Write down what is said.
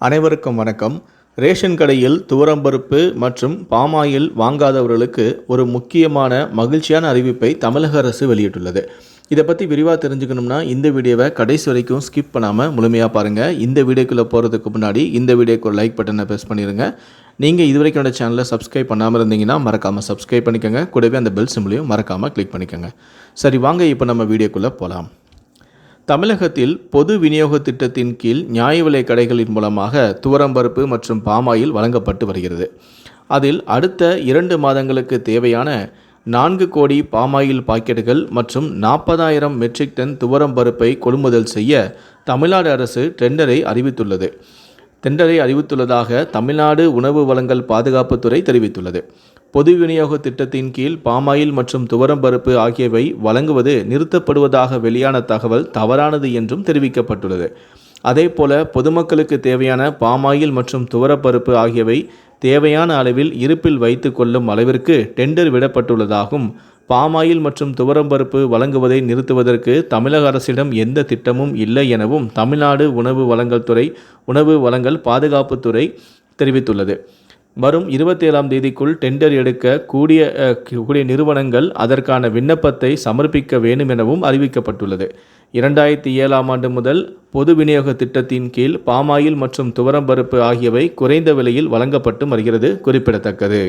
அனைவருக்கும் வணக்கம். ரேஷன் கடையில் துவரம்பருப்பு மற்றும் பாமாயில் வாங்காதவர்களுக்கு ஒரு முக்கியமான மகிழ்ச்சியான அறிவிப்பை தமிழக அரசு வெளியிட்டுள்ளது. இதை பற்றி விரிவாக தெரிஞ்சுக்கணும்னா இந்த வீடியோவை கடைசி வரைக்கும் ஸ்கிப் பண்ணாமல் முழுமையாக பாருங்கள் இந்த வீடியோக்குள்ளே போகிறதுக்கு முன்னாடி இந்த வீடியோக்கு ஒரு லைக் பட்டனை ப்ரெஸ் பண்ணிடுங்க நீங்கள் இது வரைக்கும் சேனலை சப்ஸ்கிரைப் பண்ணாமல் இருந்தீங்கன்னா மறக்காமல் சப்ஸ்கிரைப் பண்ணிக்கோங்க. கூடவே அந்த பெல் சிம்லையும் மறக்காமல் கிளிக் பண்ணிக்கோங்க. சரி வாங்க இப்போ நம்ம வீடியோக்குள்ளே போகலாம் தமிழகத்தில் பொது விநியோக திட்டத்தின் கீழ் நியாய விலை கடைகளின் மூலமாக துவரம்பருப்பு மற்றும் பாமாயில் வழங்கப்பட்டு வருகிறது. அதில் அடுத்த இரண்டு மாதங்களுக்கு தேவையான நான்கு கோடி பாமாயில் பாக்கெட்டுகள் மற்றும் நாற்பதாயிரம் மெட்ரிக் டன் துவரம்பருப்பை கொள்முதல் செய்ய தமிழ்நாடு அரசு டெண்டரை அறிவித்துள்ளது. டெண்டரை அறிவித்துள்ளதாக தமிழ்நாடு உணவு வழங்கல் பாதுகாப்புத்துறை தெரிவித்துள்ளது. பொது விநியோக திட்டத்தின் கீழ் பாமாயில் மற்றும் துவரம்பருப்பு ஆகியவை வழங்குவது நிறுத்தப்படுவதாக வெளியான தகவல் தவறானது என்றும் தெரிவிக்கப்பட்டுள்ளது. அதேபோல பொதுமக்களுக்கு தேவையான பாமாயில் மற்றும் துவரப்பருப்பு ஆகியவை தேவையான அளவில் இருப்பில் வைத்து கொள்ளும் அளவிற்கு டெண்டர் விடப்பட்டுள்ளதாகவும் பாமாயில் மற்றும் துவரம்பருப்பு வழங்குவதை நிறுத்துவதற்கு தமிழக அரசிடம் எந்த திட்டமும் இல்லை எனவும் தமிழ்நாடு உணவு வழங்கல் துறை உணவு வழங்கல் பாதுகாப்புத்துறை தெரிவித்துள்ளது. வரும் இருபத்தேழாம் தேதிக்குள் டெண்டர் எடுக்க கூடிய கூடிய நிறுவனங்கள் அதற்கான விண்ணப்பத்தை சமர்ப்பிக்க வேண்டும் எனவும் அறிவிக்கப்பட்டுள்ளது. இரண்டாயிரத்தி ஏழாம் ஆண்டு முதல் பொது விநியோக திட்டத்தின் கீழ் பாமாயில் மற்றும் துவரம்பருப்பு ஆகியவை குறைந்த விலையில் வழங்கப்பட்டு வருகிறது குறிப்பிடத்தக்கது.